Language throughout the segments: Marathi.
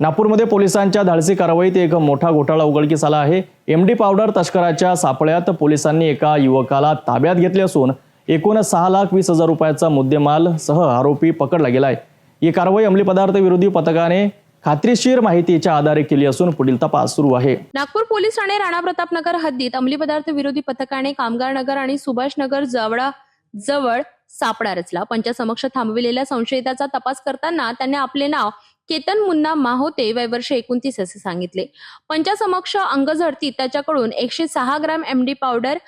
नागपूरमध्ये पोलिसांच्या धाडसी कारवाईत एक मोठा घोटाळा उघडकीस आला आहे. एमडी पावडर तस्कराच्या सापळ्यात पोलिसांनी एका युवकाला ताब्यात घेतले असून एकूण सहा लाख वीस हजार रुपयाचा मुद्देमाल सह आरोपी पकडला गेला आहे ही कारवाई अंमली पदार्थ विरोधी पथकाने खात्रीशीर माहितीच्या आधारे केली असून पुढील तपास सुरू आहे. नागपूर पोलीस ठाणे राणा प्रतापनगर हद्दीत अंमली पदार्थ विरोधी पथकाने कामगार नगर आणि सुभाषनगर जवळा जवळ सापळा रचला पंचासमक्ष थांबविलेल्या संशयिताचा तपास करताना त्याने आपले नाव केतन मुन्ना माहोते वय वर्ष एकोणतीस असे सांगितले. पंचासमक्ष अंगझडतीत त्याच्याकडून एकशे सहा ग्राम एमडी पावडर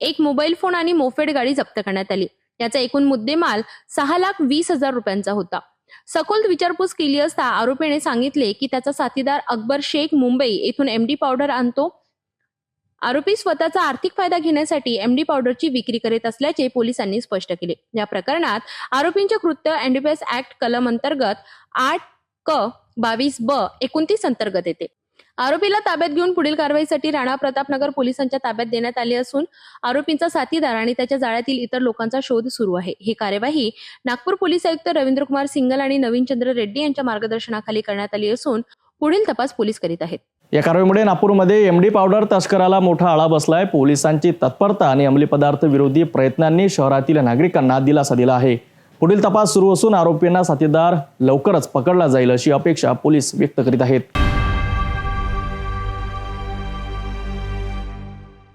एक मोबाईल फोन आणि मोफेड गाडी जप्त करण्यात आली. याचा एकूण मुद्देमाल सहा लाख वीस हजार रुपयांचा होता. सखोल विचारपूस केली असता आरोपीने सांगितले की त्याचा साथीदार अकबर शेख मुंबई येथून एमडी पावडर आणतो आरोपी स्वतःचा आर्थिक फायदा घेण्यासाठी एमडी पावडरची विक्री करीत असल्याचे पोलिसांनी स्पष्ट केले. या प्रकरणात आरोपींचे कृत्य एनडीपीएस ऍक्ट कलम अंतर्गत आठ क बावीस ब एकोणतीस अंतर्गत येते. आरोपीला ताब्यात घेऊन पुढील कारवाईसाठी राणा प्रतापनगर पोलिसांच्या ताब्यात देण्यात आले असून आरोपींचा साथीदार आणि त्याच्या जाळ्यातील इतर लोकांचा शोध सुरू आहे. ही कार्यवाही नागपूर पोलीस आयुक्त रवींद्रकुमार सिंगल आणि नवीन चंद्र रेड्डी यांच्या मार्गदर्शनाखाली करण्यात आली असून पुढील तपास पोलीस करीत आहेत. या कारवाईमुळे नागपूरमध्ये एमडी पावडर तस्कराला मोठा आळा बसलाय. पोलिसांची तत्परता आणि अंमली पदार्थ विरोधी प्रयत्नांनी शहरातील नागरिकांना दिलासा दिला आहे. पुढील तपास सुरू असून आरोपींना साथीदार लवकरच पकडला जाईल अशी अपेक्षा पोलीस व्यक्त करीत आहेत.